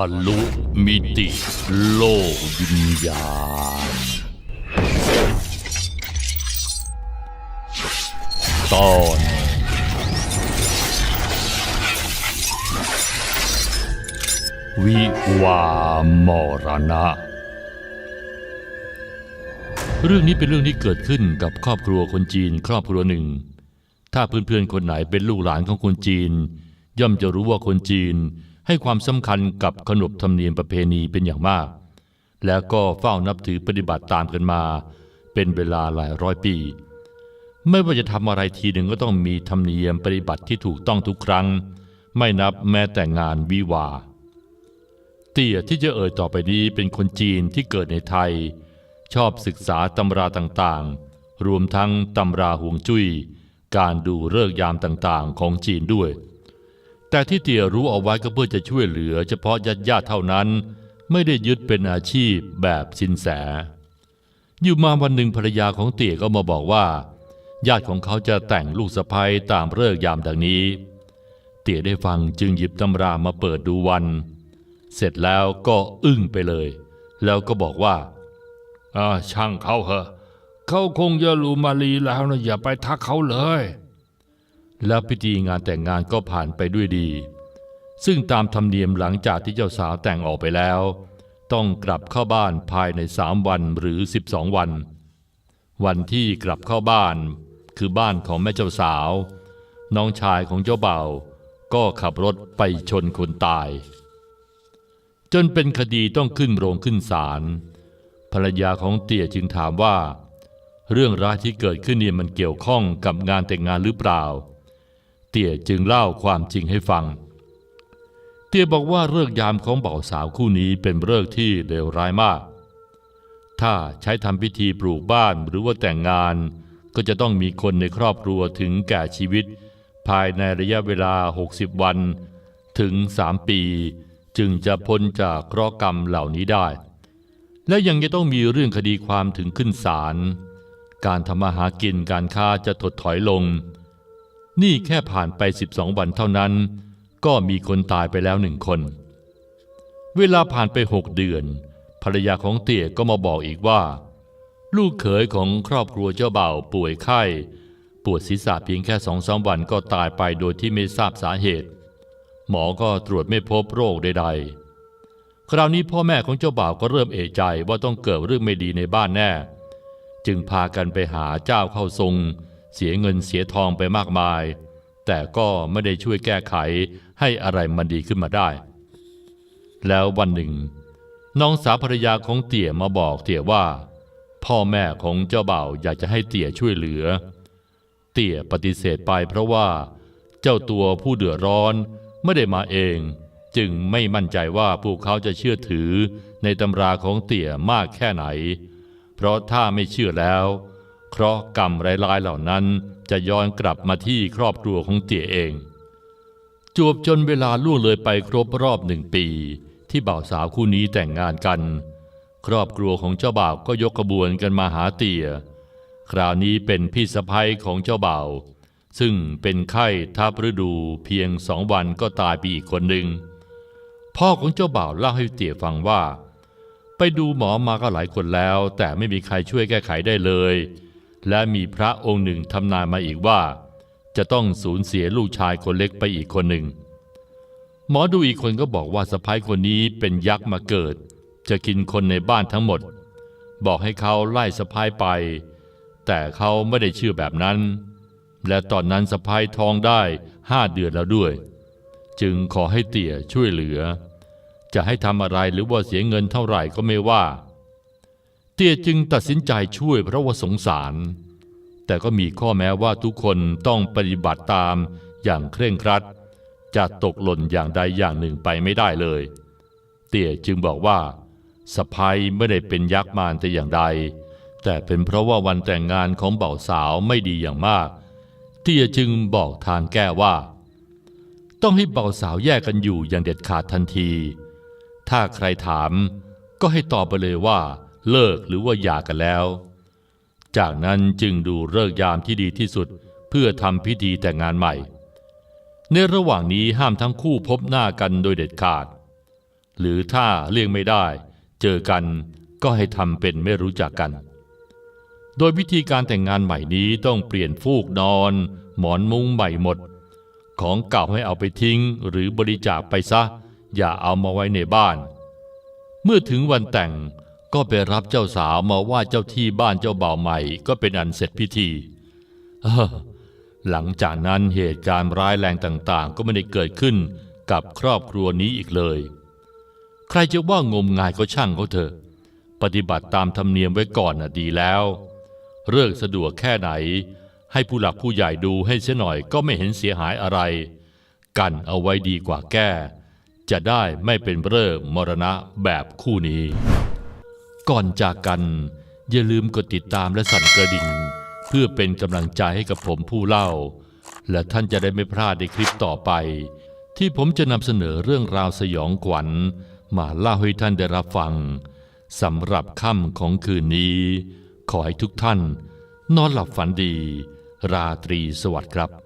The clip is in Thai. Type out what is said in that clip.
ะลุมิติโลกวิญญาณ ตอนวิวามรณะ เรื่องนี้เป็นเรื่องที่เกิดขึ้นกับครอบครัวคนจีน ครอบครัวหนึ่ง ถ้าเพื่อนๆคนไหนเป็นลูกหลานของคนจีน ย่อมจะรู้ว่าคนจีน ให้ความสำคัญกับขนบธรรมเนียมประเพณีเป็นอย่างมาก แล้วก็เฝ้านับถือปฏิบัติตามกันมา เป็นเวลาหลายร้อยปี ไม่ว่าจะทำอะไรทีหนึ่งก็ต้องมีธรรมเนียมปฏิบัติที่ถูกต้องทุกครั้ง ไม่นับแม้แต่งานวิวา เตี่ยที่จะเอ่ยต่อไปนี้เป็นคนจีนที่เกิดในไทย ชอบศึกษาตำราต่างๆ รวมทั้งตำราห่วงจุย้ยการดูเลิกษ์ยามต่างๆ ของจีนด้วย แต่ที่เตี่ยรู้เอาไว้ก็เพื่อจะช่วยเหลือ เฉพาะญาติญาติเท่านั้น ไม่ได้ยึดเป็นอาชีพแบบสินแส อยู่มาวันหนึ่งภรรยาของเตี่ยก็มาบอกว่า ญาติของเขาจะแต่งลูกสะใภ้ตามเลิกยามดังนี้ เตี่ยได้ฟังจึงหยิบตำรามาเปิดดูวัน เสร็จแล้วก็อึ้งไปเลย แล้วก็บอกว่าอ่าช่างเขาเหอะ เขาคงจะรู้มาลีแล้วนะอย่าไปทักเขาเลย แล้วพิธีงานแต่งงานก็ผ่านไปด้วยดี ซึ่งตามธรรมเนียมหลังจากที่เจ้าสาวแต่งออกไปแล้ว ต้องกลับเข้าบ้านภายในสามวันหรือ 12 วัน วันที่กลับเข้าบ้าน คือบ้านของแม่เจ้าสาว น้องชายของเจ้าเบ่าก็ขับรถไปชนคนตาย จนเป็นคดีต้องขึ้นโรงขึ้นศาลภรรยาของเตี่ยจึงถามว่า เรื่องร้ายที่เกิดขึ้นเนี่ยมันเกี่ยวข้องกับงานแต่งงานหรือเปล่า เตี่ยจึงเล่าความจริงให้ฟัง เตี่ยบอกว่าเลิกยามของบ่าวสาวคู่นี้เป็นเลิกที่เลวร้ายมาก ถ้าใช้ทำพิธีปลูกบ้านหรือว่าแต่งงาน ก็จะต้องมีคนในครอบครัวถึงแก่ชีวิต ภายในระยะเวลา 60 วันถึง 3 ปี จึงจะพ้นจากเคราะห์กรรมเหล่านี้ได้ และยังจะต้องมีเรื่องคดีความถึงขึ้นศาลการทำมาหากินการค้าจะถดถอยลง นี่แค่ผ่านไป 12 วันเท่านั้น ก็มีคนตายไปแล้วหนึ่งคน เวลาผ่านไปหกเดือน ภรรยาของเตี่ยก็มาบอกอีกว่า ลูกเขยของครอบครัวเจ้าบ่าวป่วยไข้ปวดศีรษะเพียงแค่สองสามวันก็ตายไปโดยที่ไม่ทราบสาเหตุ หมอก็ตรวจไม่พบโรคใดๆ คราวนี้พ่อแม่ของเจ้าบ่าวก็เริ่มเอะใจว่าต้องเกิดเรื่องไม่ดีในบ้านแน่ จึงพากันไปหาเจ้าเข้าทรง เสียเงินเสียทองไปมากมาย แต่ก็ไม่ได้ช่วยแก้ไขให้อะไรมันดีขึ้นมาได้ แล้ววันหนึ่ง น้องสาวภรรยาของเตี่ยมาบอกเตี่ยว่า พ่อแม่ของเจ้าบ่าวอยากจะให้เตี่ยช่วยเหลือ เตี่ยปฏิเสธไปเพราะว่า เจ้าตัวผู้เดือดร้อนไม่ได้มาเอง จึงไม่มั่นใจว่าพวกเขาจะเชื่อถือในตำราของเตี่ยมากแค่ไหน เพราะถ้าไม่เชื่อแล้ว เคราะห์กรรมร้ายๆเหล่านั้นจะย้อนกลับมาที่ครอบครัวของเตี่ยเอง จวบจนเวลาล่วงเลยไปครบรอบหนึ่งปี ที่บ่าวสาวคู่นี้แต่งงานกัน ครอบครัวของเจ้าบ่าวก็ยกขบวนกันมาหาเตี่ยคราวนี้เป็นพี่สะพ้ยของเจ้าบ่าวซึ่งเป็นไข้ทับฤดูเพียงสองวันก็ตายไปอีกคนหนึ่งพ่อของเจ้าบ่าวเล่าให้เตี่ยฟังว่า ไปดูหมอมาก็หลายคนแล้ว แต่ไม่มีใครช่วยแก้ไขได้เลย และมีพระองค์หนึ่งทำนายมาอีกว่า จะต้องสูญเสียลูกชายคนเล็กไปอีกคนหนึ่ง หมอดูอีกคนก็บอกว่าสะพ้ายคนนี้เป็นยักษ์มาเกิด จะกินคนในบ้านทั้งหมด บอกให้เขาไล่สะพ้ายไป แต่เขาไม่ได้เชื่อแบบนั้น และตอนนั้นสะพ้ายท้องได้ห้าเดือนแล้วด้วย จึงขอให้เตี่ยช่วยเหลือ จะให้ทำอะไรหรือว่าเสียเงินเท่าไหร่ก็ไม่ว่า ตี่ยจึงตัดสินใจช่วยเพราะว่าสงสาร แต่ก็มีข้อแม้ว่าทุกคนต้องปฏิบัติตามอย่างเคร่งครัด จะตกหล่นอย่างใดอย่างหนึ่งไปไม่ได้เลย เตี่ยจึงบอกว่าสะพ้ยไม่ได้เป็นยักษ์มารแต่อย่างใด แต่เป็นเพราะว่าวันแต่งงานของเบ่าวสาวไม่ดีอย่างมาก เตี่ยจึงบอกทางแก้ว่า ต้องให้เบ่าวสาวแยกกันอยู่อย่างเด็ดขาดทันที ถ้าใครถามก็ให้ตอบไปเลยว่า เลิกหรือว่าหย่ากันแล้ว จากนั้นจึงดูเลิกยามที่ดีที่สุดเพื่อทำพิธีแต่งงานใหม่ ในระหว่างนี้ห้ามทั้งคู่พบหน้ากันโดยเด็ดขาด หรือถ้าเลี่ยงไม่ได้ เจอกันก็ให้ทำเป็นไม่รู้จักกัน โดยวิธีการแต่งงานใหม่นี้ต้องเปลี่ยนฟูกนอน หมอนมุ้งใหม่หมด ของเก่าให้เอาไปทิ้งหรือบริจาคไปซะ อย่าเอามาไว้ในบ้าน เมื่อถึงวันแต่ง ก็ไปรับเจ้าสาวมาว่าเจ้าที่บ้านเจ้าบ่าวใหม่ก็เป็นอันเสร็จพิธีหลังจากนั้นเหตุการณ์ร้ายแรงต่างๆ ก็ไม่ได้เกิดขึ้นกับครอบครัวนี้อีกเลย ใครจะว่างมงายก็ช่างเขาเถอะ ปฏิบัติตามธรรมเนียมไว้ก่อนน่ะดีแล้ว เรื่องสะดวกแค่ไหน ให้ผู้หลักผู้ใหญ่ดูให้เสียหน่อยก็ไม่เห็นเสียหายอะไร กันเอาไว้ดีกว่าแก้ จะได้ไม่เป็นเรื่องมรณะแบบคู่นี้ ก่อนจากกัน อย่าลืมกดติดตามและสั่นกระดิ่ง เพื่อเป็นกำลังใจให้กับผมผู้เล่า และท่านจะได้ไม่พลาดในคลิปต่อไป ที่ผมจะนำเสนอเรื่องราวสยองขวัญ มาเล่าให้ท่านได้รับฟังสำหรับค่ำของคืนนี้ ขอให้ทุกท่าน นอนหลับฝันดี ราตรีสวัสดิ์ครับ